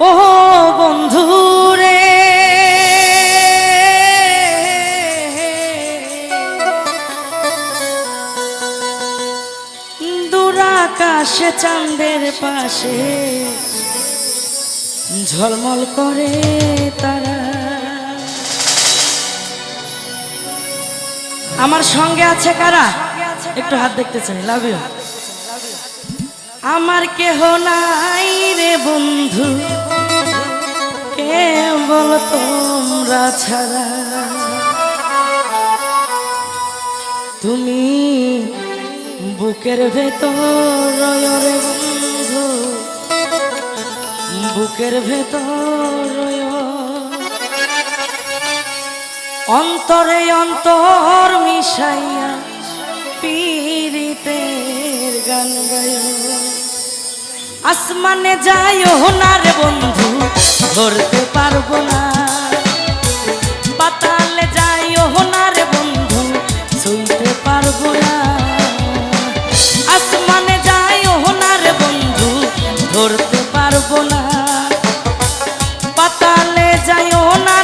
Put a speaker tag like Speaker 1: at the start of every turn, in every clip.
Speaker 1: ও বন্ধু রে দুরাকাশে চাঁদের পাশে ঝলমল করে তারা। আমার সঙ্গে আছে কারা? একটু হাত দেখতে চাই লাভ ইউ আমার কেহ নাই রে বন্ধু। কেবল তোমরা ছাড়া। তুমি বুকের ভেতর রে বন্ধু, বুকের ভেতর অন্তরে অন্তর মিশাইয়া পীড়িতের গান গায় আসমানে যাইও না রে বন্ধু, ধরতে পারব না। পাতালে যাইও না রে বন্ধু শুইতে পারব না। আসমানে যাইও না রে বন্ধু, ধরতে পারব না।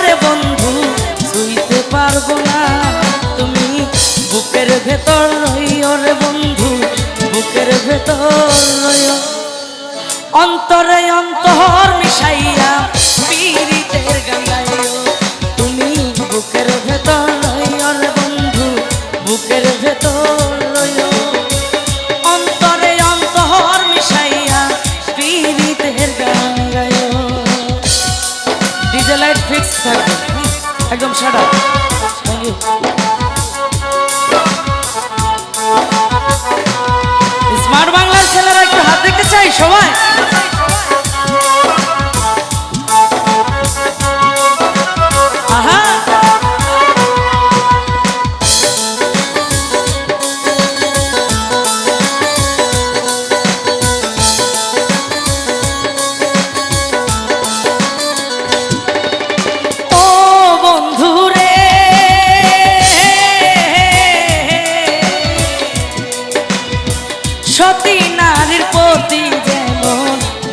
Speaker 1: রে বন্ধু তুমি ভেতর রইও রে বন্ধু অন্তরে অন্তর মিশাইয়া পীড়িতের গাঙ্গাইও তুমি বুকের ভেতর রইও রে বন্ধু, বুকের ভেতর রইও অন্তরে অন্তর মিশাইয়া পীড়িতের গাঙ্গাইও ডিজে লাইট ফিক্স থাকবে একদম সাদা স্মার্ট বাংলার ছেলেরা একটু হাত দেখতে চাই সবাই?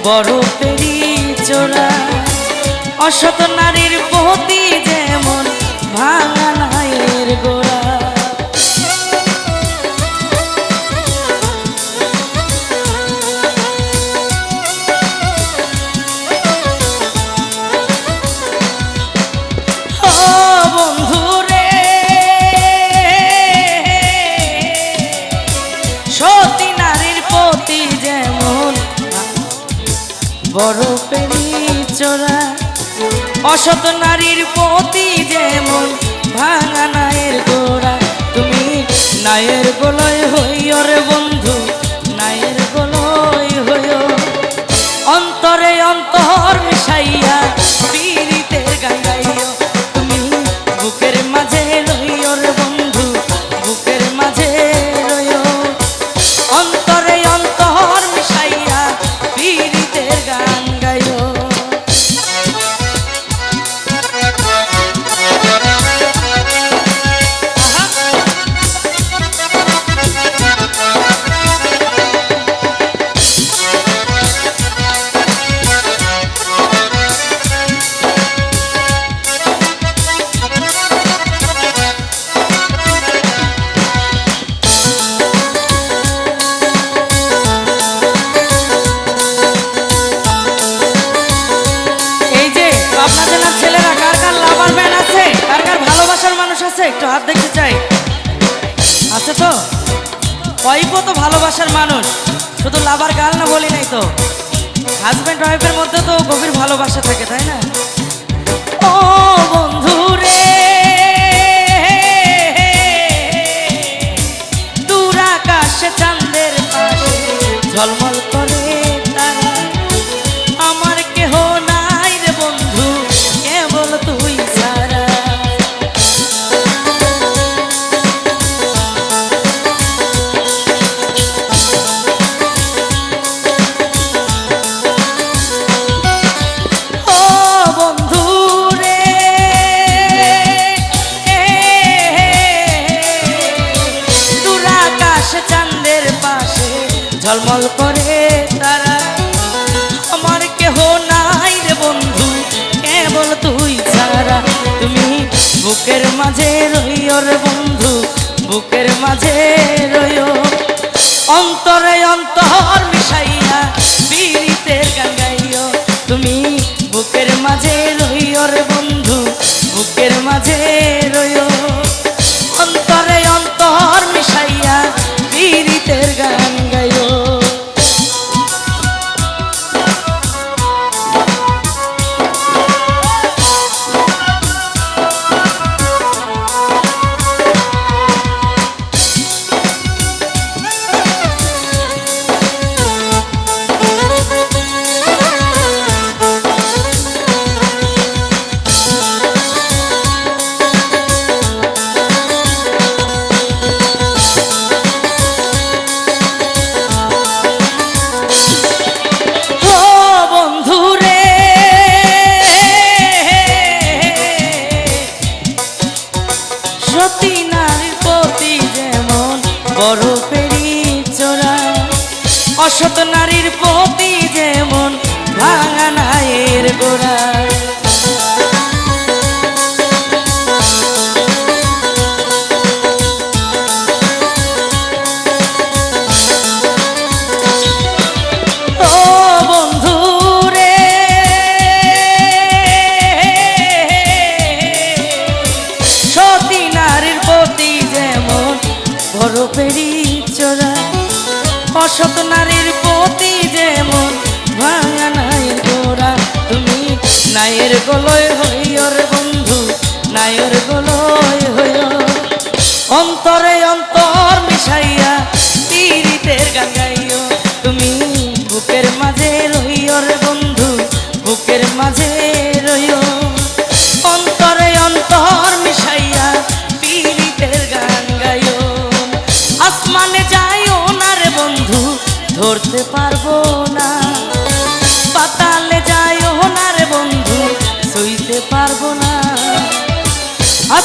Speaker 1: বড় পেরি চোরা অসত নারীর প্রতি পেরি চোরা অসত নারীর প্রতি যেমন ভাঙা নায়ের গোড়া তুমি নায়ের গোলয় হইও একটু হাত দেখতে চাই। আছে তো? ওয়াইফও তো ভালোবাসার মানুষ। শুধু লাভার গাল না বলি নাই তো। হাজব্যান্ড ওয়াইফের মধ্যে তো গভীর ভালোবাসা থাকে, তাই না? ও বন্ধু আকাশে চাঁদের পাশে ঝলমল করে তারা। আমার কেহ নাই রে বন্ধু, কেবল তুই ছাড়া। তুমি বুকের মাঝে রইও রে বন্ধু, বুকের মাঝে রইও। অন্তর সতী নারীর প্রতি যেমন বড় পেরি চোরা অসত নারীর প্রতি যেমন ভাঙা নায়ের গোড়া। পেরি চোরা অসত নারীর প্রতি যেমন ভাঙা নায়ের গোড়া, তুমি নায়ের গলয় হইয়র বন্ধু, নায়ের গলয় হইয় অন্তরে অন্তর মিশাইয়া পীড়িতের গান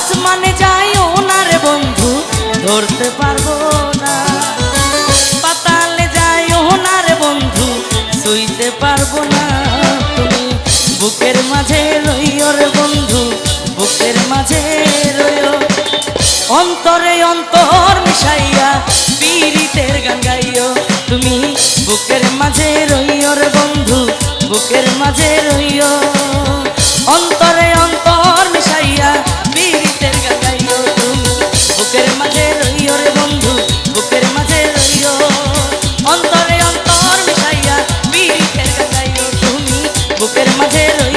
Speaker 1: আসমানে যাইও না রে বন্ধু, ধরতে পারব না। পাতালে যাইও না রে বন্ধু, সইতে পারব না তুমি। বুকের মাঝে রইও রে বন্ধু, বুকের মাঝে রইও। অন্তরে অন্তর মিশাইয়া পীড়িতের গান গাইও তুমি। বুকের মাঝে রইও রে বন্ধু, বুকের মাঝে রইও। বুকের